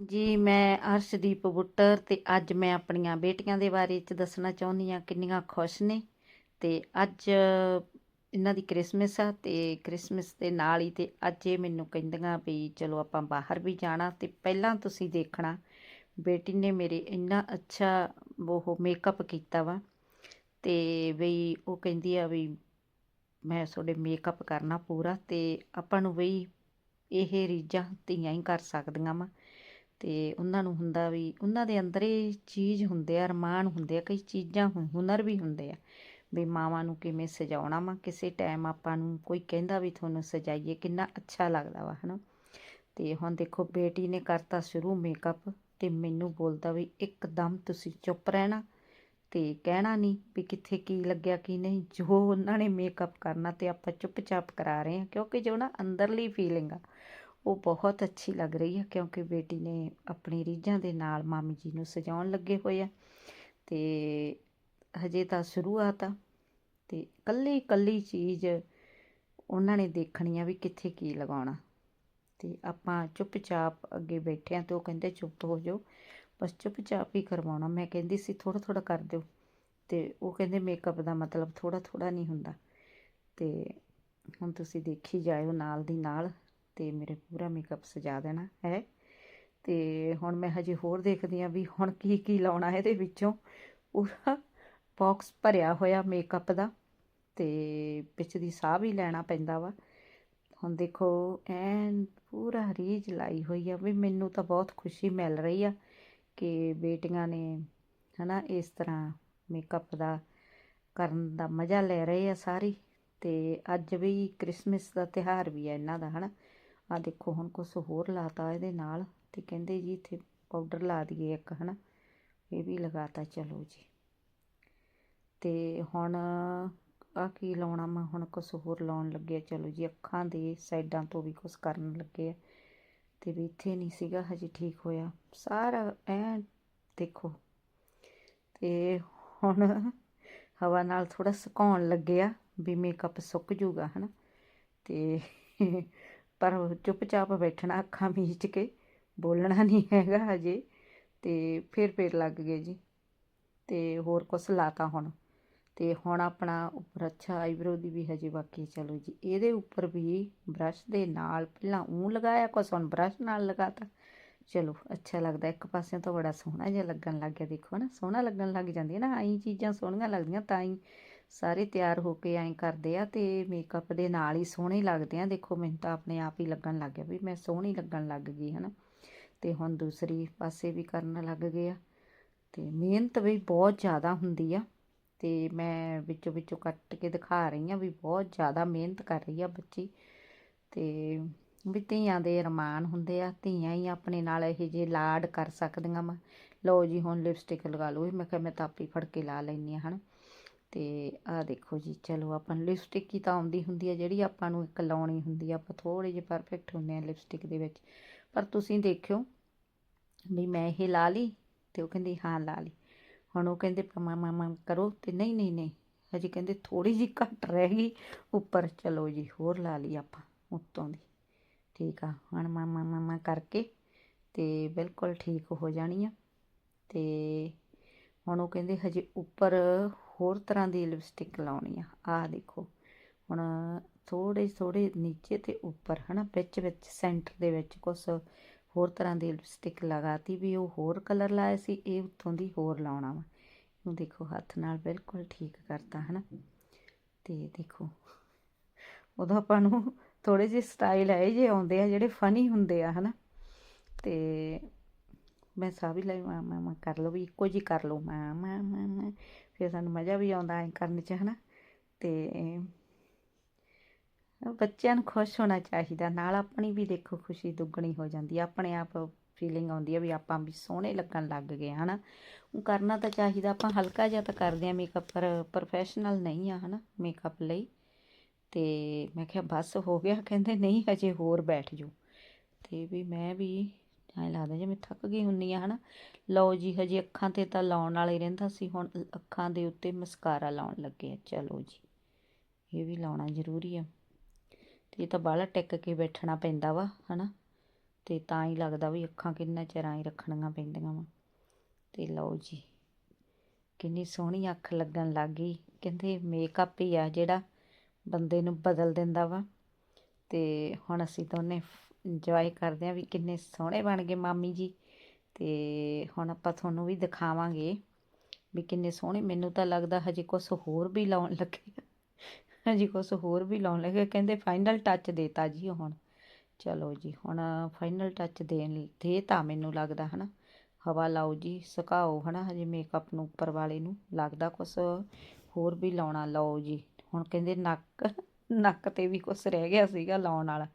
ਜੀ, ਮੈਂ ਅਰਸ਼ਦੀਪ ਬੁੱਟਰ ਤੇ ਅੱਜ ਮੈਂ ਆਪਣੀਆਂ ਬੇਟੀਆਂ ਦੇ ਬਾਰੇ ਚ ਦੱਸਣਾ ਚਾਹੁੰਦੀ ਹਾਂ, ਕਿੰਨੀਆਂ ਖੁਸ਼ ਨੇ। ਤੇ ਅੱਜ ਇਹਨਾਂ ਦੀ ਕ੍ਰਿਸਮਸ ਆ ਤੇ ਕ੍ਰਿਸਮਸ ਦੇ ਨਾਲ ਹੀ ਤੇ ਅੱਜ ਇਹ ਮੈਨੂੰ ਕਹਿੰਦੀਆਂ ਵੀ ਚਲੋ ਆਪਾਂ ਬਾਹਰ ਵੀ ਜਾਣਾ ਤੇ ਪਹਿਲਾਂ ਤੁਸੀਂ ਦੇਖਣਾ, ਬੇਟੀ ਨੇ ਮੇਰੇ ਇੰਨਾ ਅੱਛਾ ਉਹ ਮੇਕਅਪ ਕੀਤਾ ਵਾ ਤੇ ਵੀ ਉਹ ਕਹਿੰਦੀ ਆ ਵੀ ਮੈਂ ਤੁਹਾਡੇ ਮੇਕਅਪ ਕਰਨਾ ਪੂਰਾ ਤੇ ਆਪਾਂ ਨੂੰ ਵੀ ਇਹ ਰੀਝਾਂ ਧੀਆਂ ਹੀ ਕਰ ਸਕਦੀਆਂ ਵਾ। ਤੇ ਉਹਨਾਂ ਨੂੰ ਹੁੰਦਾ ਵੀ ਉਹਨਾਂ ਦੇ ਅੰਦਰ ਇਹ ਚੀਜ਼ ਹੁੰਦੇ ਆ, ਅਰਮਾਨ ਹੁੰਦੇ ਆ, ਕਈ ਚੀਜ਼ਾਂ ਹੁ- ਹੁਨਰ ਵੀ ਹੁੰਦੇ ਆ। ਵੀ ਮਾਵਾਂ ਨੂੰ ਕਿਵੇਂ ਸਜਾਉਣਾ ਵਾ, ਕਿਸੇ ਟਾਈਮ ਆਪਾਂ ਨੂੰ ਕੋਈ ਕਹਿੰਦਾ ਵੀ ਤੁਹਾਨੂੰ ਸਜਾਈਏ, ਕਿੰਨਾ ਅੱਛਾ ਲੱਗਦਾ ਵਾ, ਹਨਾ। ਤੇ ਹੁਣ ਦੇਖੋ, ਬੇਟੀ ਨੇ ਕਰਤਾ ਸ਼ੁਰੂ ਮੇਕਅਪ ਤੇ ਮੈਨੂੰ ਬੋਲਦਾ ਵੀ ਇੱਕਦਮ ਤੁਸੀਂ ਚੁੱਪ ਰਹਿਣਾ ਤੇ ਕਹਿਣਾ ਨਹੀਂ ਵੀ ਕਿੱਥੇ ਕੀ ਲੱਗਿਆ, ਕੀ ਨਹੀਂ। ਜੋ ਉਹਨਾਂ ਨੇ ਮੇਕਅਪ ਕਰਨਾ ਤੇ ਆਪਾਂ ਚੁੱਪਚਾਪ ਕਰਾ ਰਹੇ ਹਾਂ, ਕਿਉਂਕਿ ਜੋ ਨਾ ਅੰਦਰਲੀ ਫੀਲਿੰਗ ਆ ਉਹ ਬਹੁਤ ਅੱਛੀ ਲੱਗ ਰਹੀ ਹੈ ਕਿਉਂਕਿ ਬੇਟੀ ਨੇ ਆਪਣੀ ਰੀਝਾਂ ਦੇ ਨਾਲ ਮਾਮੀ ਜੀ ਨੂੰ ਸਜਾਉਣ ਲੱਗੇ ਹੋਏ ਆ। ਤੇ ਹਜੇ ਤਾਂ ਸ਼ੁਰੂਆਤ ਆ ਤੇ ਕੱਲੀ ਕੱਲੀ ਚੀਜ਼ ਉਹਨਾਂ ਨੇ ਦੇਖਣੀ ਆ ਵੀ ਕਿੱਥੇ ਕੀ ਲਗਾਉਣਾ। ਤੇ ਆਪਾਂ ਚੁੱਪਚਾਪ ਅੱਗੇ ਬੈਠੇ ਆ ਤੇ ਉਹ ਕਹਿੰਦੇ, ਚੁੱਪ ਹੋ ਜਾਓ, ਬਸ ਚੁੱਪਚਾਪ ਹੀ ਕਰਵਾਉਣਾ। ਮੈਂ ਕਹਿੰਦੀ ਸੀ ਥੋੜਾ ਥੋੜਾ ਕਰ ਦਿਓ। ਤੇ ਉਹ ਕਹਿੰਦੇ ਮੇਕਅਪ ਦਾ ਮਤਲਬ ਥੋੜਾ ਥੋੜਾ ਨਹੀਂ ਹੁੰਦਾ। ਤੇ ਹੁਣ ਤੁਸੀਂ ਦੇਖੀ ਜਾਇਓ ਨਾਲ ਦੀ ਨਾਲ ਤੇ ਮੇਰੇ ਪੂਰਾ ਮੇਕਅਪ ਸਜਾ ਦੇਣਾ ਹੈ। ਤੇ ਹੁਣ ਮੈਂ ਹਜੇ ਹੋਰ ਦੇਖਦੀ ਆ ਵੀ ਹੁਣ ਕੀ ਕੀ ਲਾਉਣਾ ਇਹਦੇ ਵਿੱਚੋਂ। ਪੂਰਾ ਬਾਕਸ ਭਰਿਆ ਹੋਇਆ ਮੇਕਅਪ ਦਾ ਤੇ ਵਿੱਚ ਦੀ ਸਾਹ ਵੀ ਲੈਣਾ ਪੈਂਦਾ ਵਾ। ਹੁਣ ਦੇਖੋ, ਐਨ ਪੂਰਾ ਰੀਝ ਲਾਈ ਹੋਈ ਆ ਵੀ ਮੈਨੂੰ ਤਾਂ ਬਹੁਤ ਖੁਸ਼ੀ ਮਿਲ ਰਹੀ ਆ ਕਿ ਬੇਟੀਆਂ ਨੇ ਹਨਾ ਇਸ ਤਰ੍ਹਾਂ ਮੇਕਅਪ ਦਾ ਕਰਨ ਦਾ ਮਜ਼ਾ ਲੈ ਰਹੇ ਆ ਸਾਰੀ। ਤੇ ਅੱਜ ਵੀ ਕ੍ਰਿਸਮਸ ਦਾ ਤਿਹਾਰ ਵੀ ਹੈ ਇਹਨਾਂ ਦਾ ਹਨਾ। ਆ ਦੇਖੋ, ਹੁਣ ਕੁਝ ਹੋਰ ਲਾਤਾ ਇਹਦੇ ਨਾਲ ਤੇ ਕਹਿੰਦੇ ਜੀ ਇੱਥੇ ਪਾਊਡਰ ਲਾ ਦਈਏ ਇੱਕ, ਹਨਾ? ਇਹ ਵੀ ਲਗਾਤਾ, ਚਲੋ ਜੀ। ਤੇ ਹੁਣ ਆ ਕੀ ਲਾਉਣਾ ਮੈਂ? ਹੁਣ ਕੁਝ ਹੋਰ ਲਾਉਣ ਲੱਗੇ ਚਲੋ ਜੀ, ਅੱਖਾਂ ਦੇ ਸਾਈਡਾਂ ਤੋਂ ਵੀ ਕੁਝ ਕਰਨ ਲੱਗੇ ਆ। ਤੇ ਵੀ ਇੱਥੇ ਨਹੀਂ ਸੀਗਾ, ਹਜੇ ਠੀਕ ਹੋਇਆ। ਸਾਰਾ ਐ ਦੇਖੋ। ਤੇ ਹੁਣ ਹਵਾ ਨਾਲ ਥੋੜਾ ਸੁਕਾਉਣ ਲੱਗਿਆ ਵੀ ਮੇਕਅਪ ਸੁੱਕ ਜੂਗਾ, ਹਨਾ? ਤੇ ਪਰ ਚੁੱਪਚਾਪ ਬੈਠਣਾ ਅੱਖਾਂ ਮੀਚ ਕੇ ਬੋਲਣਾ ਨਹੀਂ ਹੈਗਾ ਹਜੇ ਤੇ ਫਿਰ ਫਿਰ ਲੱਗ ਗਏ ਜੀ। ਤੇ ਹੋਰ ਕੁਛ ਲਾਤਾ ਹੁਣ। ਤੇ ਹੁਣ ਆਪਣਾ ਉੱਪਰ ਅੱਛਾ ਆਈਬ੍ਰੋ ਦੀ ਵੀ ਹਜੇ ਬਾਕੀ ਚਲੋ ਜੀ। ਇਹਦੇ ਉੱਪਰ ਵੀ ਬ੍ਰਸ਼ ਦੇ ਨਾਲ ਪਹਿਲਾਂ ਉਹ ਲਗਾਇਆ, ਕੁਛ ਹੁਣ ਬ੍ਰਸ਼ ਨਾਲ ਲਗਾਤਾ। ਚਲੋ, ਅੱਛਾ ਲੱਗਦਾ। ਇੱਕ ਪਾਸੇ ਤੋਂ ਬੜਾ ਸੋਹਣਾ ਜਿਹਾ ਲੱਗਣ ਲੱਗ ਗਿਆ। ਦੇਖੋ ਨਾ, ਸੋਹਣਾ ਲੱਗਣ ਲੱਗ ਜਾਂਦੀ ਹੈ ਨਾ। ਆਈ ਚੀਜ਼ਾਂ ਸੋਹਣੀਆਂ ਲੱਗਦੀਆਂ ਤਾਂ ਹੀ ਸਾਰੇ ਤਿਆਰ ਹੋ ਕੇ ਐਂ ਕਰਦੇ ਆ ਤੇ ਮੇਕਅਪ ਦੇ ਨਾਲ ਹੀ ਸੋਹਣੇ ਲੱਗਦੇ ਆ। ਦੇਖੋ, ਮੈਨੂੰ ਤਾਂ ਆਪਣੇ ਆਪ ਹੀ ਲੱਗਣ ਲੱਗ ਗਿਆ ਵੀ ਮੈਂ ਸੋਹਣੀ ਲੱਗਣ ਲੱਗ ਗਈ, ਹਨਾ। ਤੇ ਹੁਣ ਦੂਸਰੀ ਪਾਸੇ ਵੀ ਕਰਨ ਲੱਗ ਗਏ ਆ ਤੇ ਮਿਹਨਤ ਵੀ ਬਹੁਤ ਜ਼ਿਆਦਾ ਹੁੰਦੀ ਆ ਤੇ ਮੈਂ ਵਿੱਚੋਂ ਵਿੱਚੋਂ ਕੱਟ ਕੇ ਦਿਖਾ ਰਹੀ ਆ ਵੀ ਬਹੁਤ ਜ਼ਿਆਦਾ ਮਿਹਨਤ ਕਰ ਰਹੀ ਆ ਬੱਚੀ ਤੇ ਵੀ ਧੀਆਂ ਦੇ ਰਮਾਨ ਹੁੰਦੇ ਆ। ਧੀਆਂ ਹੀ ਆਪਣੇ ਨਾਲ ਇਹ ਜੇ ਲਾਡ ਕਰ ਸਕਦੀਆਂ ਵਾ। ਲਓ ਜੀ, ਹੁਣ ਲਿਪਸਟਿਕ ਲਗਾ ਲਓ। ਇਹ ਮੈਂ ਕਿਹਾ ਮੈਂ ਤਾਂ ਆਪੇ ਫੜ ਕੇ ਲਾ ਲੈਂਦੀ ਆ, ਹਨਾ। ਤੇ ਆਹ ਦੇਖੋ ਜੀ, ਚਲੋ ਆਪਾਂ ਨੂੰ ਲਿਪਸਟਿਕ ਹੀ ਤਾਂ ਆਉਂਦੀ ਹੁੰਦੀ ਹੈ ਜਿਹੜੀ ਆਪਾਂ ਨੂੰ ਇੱਕ ਲਾਉਣੀ ਹੁੰਦੀ ਆ, ਆਪਾਂ ਥੋੜੇ ਜਿਹੇ ਪਰਫੈਕਟ ਹੁੰਦੇ ਆ ਲਿਪਸਟਿਕ ਦੇ ਵਿੱਚ। ਪਰ ਤੁਸੀਂ ਦੇਖਿਓ ਵੀ ਮੈਂ ਇਹ ਲਾ ਲਈ ਤੇ ਉਹ ਕਹਿੰਦੀ, ਹਾਂ ਲਾ ਲਈ। ਹੁਣ ਉਹ ਕਹਿੰਦੇ, ਮਮਾ, ਮਾਮਾ ਕਰੋ ਤੇ ਨਹੀਂ ਨਹੀਂ ਨਹੀਂ, ਹਜੇ ਕਹਿੰਦੇ ਥੋੜੀ ਜਿਹੀ ਘੱਟ ਰਹਿ ਗਈ, ਉੱਪਰ ਚਲੋ ਜੀ, ਹੋਰ ਲਾ ਲਈ ਆਪਾਂ ਉੱਤੋਂ ਦੀ। ਠੀਕ ਆ, ਹੁਣ ਮਾਮਾ ਮਾਮਾ ਕਰਕੇ ਤੇ ਬਿਲਕੁਲ ਠੀਕ ਹੋ ਜਾਣੀ ਆ। ਤੇ ਹੁਣ ਉਹ ਕਹਿੰਦੇ, ਹਜੇ ਉੱਪਰ ਹੋਰ ਤਰ੍ਹਾਂ ਦੀ ਲਿਪਸਟਿਕ ਲਾਉਣੀ ਆ। ਆਹ ਦੇਖੋ, ਹੁਣ ਥੋੜੇ ਥੋੜੇ ਨੀਚੇ ਤੇ ਉੱਪਰ, ਹਨਾ, ਵਿੱਚ ਵਿੱਚ ਸੈਂਟਰ ਦੇ ਵਿੱਚ ਕੁਛ ਹੋਰ ਤਰ੍ਹਾਂ ਦੀ ਲਿਪਸਟਿਕ ਲਗਾਤੀ ਵੀ ਉਹ ਹੋਰ ਕਲਰ ਲਾਇਆ ਸੀ, ਇਹ ਉੱਥੋਂ ਦੀ ਹੋਰ ਲਾਉਣਾ ਵਾ। ਉਹ ਦੇਖੋ, ਹੱਥ ਨਾਲ ਬਿਲਕੁਲ ਠੀਕ ਕਰਤਾ, ਹਨਾ। ਤੇ ਦੇਖੋ, ਉਦੋਂ ਆਪਾਂ ਨੂੰ ਥੋੜੇ ਜਿਹੇ ਸਟਾਈਲ ਹੈ ਜੇ ਆਉਂਦੇ ਆ, ਜਿਹੜੇ ਫਨੀ ਹੁੰਦੇ ਆ, ਹਨਾ। ਤੇ ਮੈਂ ਸਾਹ ਵੀ ਮੈਂ ਮਾਂ ਕਰ ਲਓ ਵੀ ਇੱਕੋ ਜੀ ਕਰ ਲਓ ਮੈਂ ਮੈਂ ਮੈਂ ਫਿਰ ਸਾਨੂੰ ਮਜ਼ਾ ਵੀ ਆਉਂਦਾ ਐ ਕਰਨ ਚ, ਹਨਾ? ਤੇ ਬੱਚਿਆਂ ਨੂੰ ਖੁਸ਼ ਹੋਣਾ ਚਾਹੀਦਾ, ਨਾਲ ਆਪਣੀ ਵੀ ਦੇਖੋ ਖੁਸ਼ੀ ਦੁੱਗਣੀ ਹੋ ਜਾਂਦੀ ਆ। ਆਪਣੇ ਆਪ ਫੀਲਿੰਗ ਆਉਂਦੀ ਆ ਵੀ ਆਪਾਂ ਵੀ ਸੋਹਣੇ ਲੱਗਣ ਲੱਗ ਗਏ ਹਨਾ? ਉਹ ਕਰਨਾ ਤਾਂ ਚਾਹੀਦਾ, ਆਪਾਂ ਹਲਕਾ ਜਿਹਾ ਤਾਂ ਕਰਦੇ ਆ ਮੇਕਅਪ ਪਰ ਪ੍ਰੋਫੈਸ਼ਨਲ ਨਹੀਂ ਆ, ਹਨਾ ਮੇਕਅਪ ਲਈ। ਤੇ ਮੈਂ ਕਿਹਾ, ਬਸ ਹੋ ਗਿਆ। ਕਹਿੰਦੇ, ਨਹੀਂ, ਹਜੇ ਹੋਰ ਬੈਠ ਜਾਓ। ਤੇ ਵੀ ਮੈਂ ਵੀ ਐਂ ਲੱਗਦਾ ਜਿਵੇਂ ਥੱਕ ਗਈ ਹੁੰਨੀ ਆ, ਹਨਾ। ਲਓ ਜੀ, ਹਜੇ ਅੱਖਾਂ ਤੇ ਤਾਂ ਲਾਉਣ ਵਾਲੇ ਰਹਿੰਦਾ ਸੀ, ਹੁਣ ਅੱਖਾਂ ਦੇ ਉੱਤੇ ਮਸਕਾਰਾ ਲਾਉਣ ਲੱਗੇ ਆ। ਚਲੋ ਜੀ, ਇਹ ਵੀ ਲਾਉਣਾ ਜ਼ਰੂਰੀ ਆ। ਤੇ ਇਹ ਤਾਂ ਬਾਹਲਾ ਟਿਕ ਕੇ ਬੈਠਣਾ ਪੈਂਦਾ ਵਾ, ਹਨਾ। ਤੇ ਤਾਂ ਹੀ ਲੱਗਦਾ ਵੀ ਅੱਖਾਂ ਕਿੰਨਾ ਚਿਰਾਂ ਹੀ ਰੱਖਣੀਆਂ ਪੈਂਦੀਆਂ ਵਾ। ਤੇ ਲਓ ਜੀ, ਕਿੰਨੀ ਸੋਹਣੀ ਅੱਖ ਲੱਗਣ ਲੱਗ ਗਈ। ਕਹਿੰਦੇ ਮੇਕਅਪ ਹੀ ਆ ਜਿਹੜਾ ਬੰਦੇ ਨੂੰ ਬਦਲ ਦਿੰਦਾ ਵਾ। ਤੇ ਹੁਣ ਅਸੀਂ ਦੋਨੇ ਇੰਜੋਏ ਕਰਦੇ ਆ ਵੀ ਕਿੰਨੇ ਸੋਹਣੇ ਬਣ ਗਏ ਮਾਮੀ ਜੀ। ਤੇ ਹੁਣ ਆਪਾਂ ਤੁਹਾਨੂੰ ਵੀ ਦਿਖਾਵਾਂਗੇ ਵੀ ਕਿੰਨੇ ਸੋਹਣੇ। ਮੈਨੂੰ ਤਾਂ ਲੱਗਦਾ ਹਜੇ ਕੁਝ ਹੋਰ ਵੀ ਲਾਉਣ ਲੱਗੇ। ਹਜੇ ਕੁਝ ਹੋਰ ਵੀ ਲਾਉਣ ਲੱਗੇ। ਕਹਿੰਦੇ ਫਾਈਨਲ ਟੱਚ ਦੇਤਾ ਜੀ ਹੁਣ। ਚਲੋ ਜੀ, ਹੁਣ ਫਾਈਨਲ ਟੱਚ ਦੇਣ ਦੇ ਤਾਂ ਮੈਨੂੰ ਲੱਗਦਾ ਹਨਾ। ਹਵਾ ਲਾਓ ਜੀ, ਸੁਕਾਓ ਹਨਾ, ਹਜੇ ਮੇਕਅਪ ਨੂੰ, ਉੱਪਰ ਵਾਲੇ ਨੂੰ। ਲੱਗਦਾ ਕੁਛ ਹੋਰ ਵੀ ਲਾਉਣਾ, ਲਓ ਜੀ। ਹੁਣ ਕਹਿੰਦੇ ਨੱਕ ਨੱਕ ਤੇ ਵੀ ਕੁਛ ਰਹਿ ਗਿਆ ਸੀਗਾ ਲਾਉਣ ਵਾਲਾ।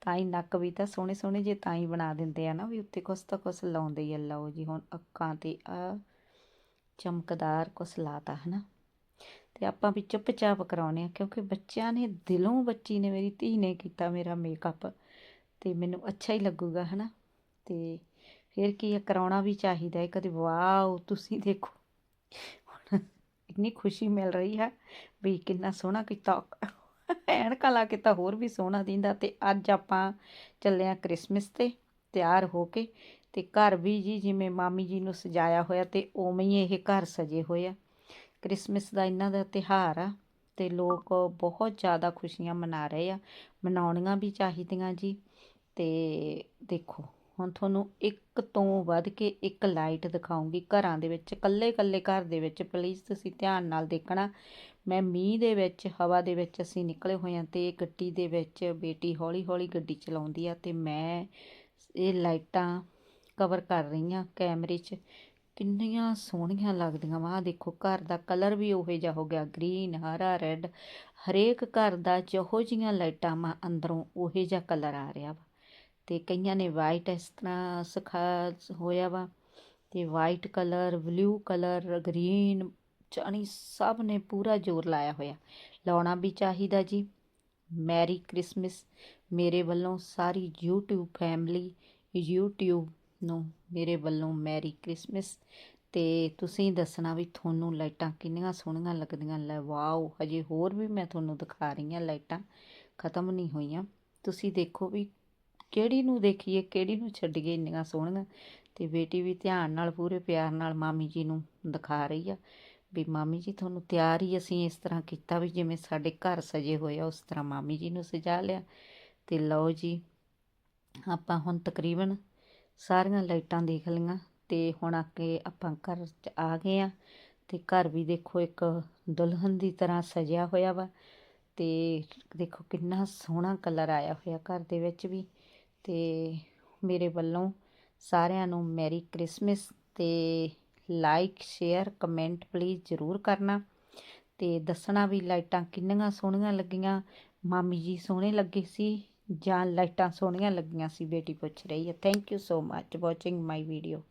ਤਾਂ ਹੀ ਨੱਕ ਵੀ ਤਾਂ ਸੋਹਣੇ ਸੋਹਣੇ ਜੇ ਤਾਂ ਹੀ ਬਣਾ ਦਿੰਦੇ ਆ ਨਾ ਵੀ ਉੱਤੇ ਕੁਛ ਤਾਂ ਕੁਛ ਲਾਉਂਦੇ ਹੀ ਆ। ਲਓ ਜੀ, ਹੁਣ ਅੱਖਾਂ ਤੇ ਆ ਚਮਕਦਾਰ ਕੁਛ ਲਾਤਾ, ਹਨਾ। ਤੇ ਆਪਾਂ ਵੀ ਚੁੱਪਚਾਪ ਕਰਾਉਨੇ ਆ ਕਿਉਂਕਿ ਬੱਚਿਆਂ ਨੇ ਦਿਲੋਂ ਬੱਚੀ ਨੇ, ਮੇਰੀ ਧੀ ਨੇ ਕੀਤਾ ਮੇਰਾ ਮੇਕਅਪ ਤੇ ਮੈਨੂੰ ਅੱਛਾ ਹੀ ਲੱਗੂਗਾ, ਹਨਾ। ਤੇ ਫਿਰ ਕੀ ਇਹ ਕਰਾਉਣਾ ਵੀ ਚਾਹੀਦਾ ਹੈ। ਕਦੇ ਵਾਓ, ਤੁਸੀਂ ਦੇਖੋ। ਹੁਣ ਇੰਨੀ ਖੁਸ਼ੀ ਮਿਲ ਰਹੀ ਹੈ ਵੀ ਕਿੰਨਾ ਸੋਹਣਾ ਕੀਤਾ ਐਨਕਾਂ ਲਾ ਕੇ ਤਾਂ ਹੋਰ ਵੀ ਸੋਹਣਾ ਦਿੰਦਾ ਤੇ ਅੱਜ ਆਪਾਂ ਚੱਲੇ ਆ ਕ੍ਰਿਸਮਸ ਤੇ ਤਿਆਰ ਹੋ ਕੇ ਤੇ ਘਰ ਵੀ ਜੀ ਜਿਵੇਂ ਮਾਮੀ ਜੀ ਨੂੰ ਸਜਾਇਆ ਹੋਇਆ ਤੇ ਉਵੇਂ ਹੀ ਇਹ ਘਰ ਸਜੇ ਹੋਏ ਆ। ਕ੍ਰਿਸਮਸ ਦਾ ਇਹਨਾਂ ਦਾ ਤਿਉਹਾਰ ਆ ਤੇ ਲੋਕ ਬਹੁਤ ਜ਼ਿਆਦਾ ਖੁਸ਼ੀਆਂ ਮਨਾ ਰਹੇ ਆ। ਮਨਾਉਣੀਆਂ ਵੀ ਚਾਹੀਦੀਆਂ ਜੀ ਤੇ ਦੇਖੋ ਹੁਣ ਤੁਹਾਨੂੰ ਇੱਕ ਤੋਂ ਵੱਧ ਕੇ ਇੱਕ ਲਾਈਟ ਦਿਖਾਉਂਗੀ ਘਰਾਂ ਦੇ ਵਿੱਚ ਕੱਲੇ ਕੱਲੇ ਘਰ ਦੇ ਵਿੱਚ ਪਲੀਜ਼ ਤੁਸੀਂ ਧਿਆਨ ਨਾਲ ਦੇਖਣਾ ਮੈਂ ਮੀਂਹ ਦੇ ਵਿੱਚ, ਹਵਾ ਦੇ ਵਿੱਚ ਅਸੀਂ ਨਿਕਲੇ ਹੋਏ ਹਾਂ ਤੇ ਗੱਡੀ ਦੇ ਵਿੱਚ ਬੇਟੀ ਹੌਲੀ ਹੌਲੀ ਗੱਡੀ ਚਲਾਉਂਦੀ ਆ ਤੇ ਮੈਂ ਇਹ ਲਾਈਟਾਂ ਕਵਰ ਕਰ ਰਹੀ ਹਾਂ ਕੈਮਰੇ 'ਚ। ਕਿੰਨੀਆਂ ਸੋਹਣੀਆਂ ਲੱਗਦੀਆਂ ਵਾ। ਦੇਖੋ, ਘਰ ਦਾ ਕਲਰ ਵੀ ਉਹੋ ਜਿਹਾ ਹੋ ਗਿਆ, ਗ੍ਰੀਨ, ਹਰਾ, ਰੈੱਡ। ਹਰੇਕ ਘਰ ਦਾ ਜਿਹੋ ਜਿਹੀਆਂ ਲਾਈਟਾਂ ਵਾ, ਅੰਦਰੋਂ ਉਹੋ ਜਿਹਾ ਕਲਰ ਆ ਰਿਹਾ ਵਾ। ਤੇ ਕਈਆਂ ਨੇ ਵਾਈਟ ਇਸ ਤਰ੍ਹਾਂ ਸਿਖਾ ਹੋਇਆ ਵਾ ਤੇ white colour, blue colour, green ਜਾਣੀ ਸਭ ਨੇ ਪੂਰਾ ਜ਼ੋਰ ਲਾਇਆ ਹੋਇਆ। ਲਾਉਣਾ ਵੀ ਚਾਹੀਦਾ ਜੀ। Merry Christmas. ਮੇਰੇ ਵੱਲੋਂ ਸਾਰੀ YouTube ਫੈਮਿਲੀ, YouTube ਨੂੰ ਮੇਰੇ ਵੱਲੋਂ ਮੈਰੀ ਕ੍ਰਿਸਮਸ। ਤੇ ਤੁਸੀਂ ਦੱਸਣਾ ਵੀ ਤੁਹਾਨੂੰ ਲਾਈਟਾਂ ਕਿੰਨੀਆਂ ਸੋਹਣੀਆਂ ਲੱਗਦੀਆਂ। ਲੈ ਵਾਓ, ਹਜੇ ਹੋਰ ਵੀ ਮੈਂ ਤੁਹਾਨੂੰ ਦਿਖਾ ਰਹੀ ਹਾਂ ਲਾਈਟਾਂ। ਖਤਮ ਨਹੀਂ ਹੋਈਆਂ। ਤੁਸੀਂ ਦੇਖੋ ਵੀ ਕਿਹੜੀ ਨੂੰ ਦੇਖੀਏ, ਕਿਹੜੀ ਨੂੰ ਛੱਡੀਏ ਇੰਨੀਆਂ ਸੋਹਣੀਆਂ। ਤੇ ਬੇਟੀ ਵੀ ਧਿਆਨ ਨਾਲ, ਪੂਰੇ ਪਿਆਰ ਨਾਲ ਮਾਮੀ ਜੀ ਨੂੰ ਦਿਖਾ ਰਹੀ ਆ। ਵੀ ਮਾਮੀ ਜੀ ਤੁਹਾਨੂੰ ਤਿਆਰ ਹੀ ਅਸੀਂ ਇਸ ਤਰ੍ਹਾਂ ਕੀਤਾ ਵੀ ਜਿਵੇਂ ਸਾਡੇ ਘਰ ਸਜੇ ਹੋਏ ਆ, ਉਸ ਤਰ੍ਹਾਂ ਮਾਮੀ ਜੀ ਨੂੰ ਸਜਾ ਲਿਆ। ਤੇ ਲਓ ਜੀ, ਆਪਾਂ ਹੁਣ ਤਕਰੀਬਨ ਸਾਰੀਆਂ ਲਾਈਟਾਂ ਦੇਖ ਲਈਆਂ ਤੇ ਹੁਣ ਆ ਕੇ ਆਪਾਂ ਘਰ 'ਚ ਆ ਗਏ ਆ ਤੇ ਘਰ ਵੀ ਦੇਖੋ ਇੱਕ ਦੁਲਹਨ ਦੀ ਤਰ੍ਹਾਂ ਸਜਿਆ ਹੋਇਆ ਵਾ ਤੇ ਦੇਖੋ ਕਿੰਨਾ ਸੋਹਣਾ ਕਲਰ ਆਇਆ ਹੋਇਆ ਘਰ ਦੇ ਵਿੱਚ ਵੀ। ਤੇ ਮੇਰੇ ਵੱਲੋਂ ਸਾਰਿਆਂ ਨੂੰ ਮੈਰੀ ਕ੍ਰਿਸਮਸ ਤੇ ਲਾਈਕ, ਸ਼ੇਅਰ, ਕਮੈਂਟ ਪਲੀਜ਼ ਜ਼ਰੂਰ ਕਰਨਾ ਤੇ ਦੱਸਣਾ ਵੀ ਲਾਈਟਾਂ ਕਿੰਨੀਆਂ ਸੋਹਣੀਆਂ ਲੱਗੀਆਂ। ਮਾਮੀ ਜੀ ਸੋਹਣੇ ਲੱਗੇ ਸੀ ਜਾਂ ਲਾਈਟਾਂ ਸੋਹਣੀਆਂ ਲੱਗੀਆਂ ਸੀ? ਬੇਟੀ ਪੁੱਛ ਰਹੀ ਹੈ। Thank you so much watching my video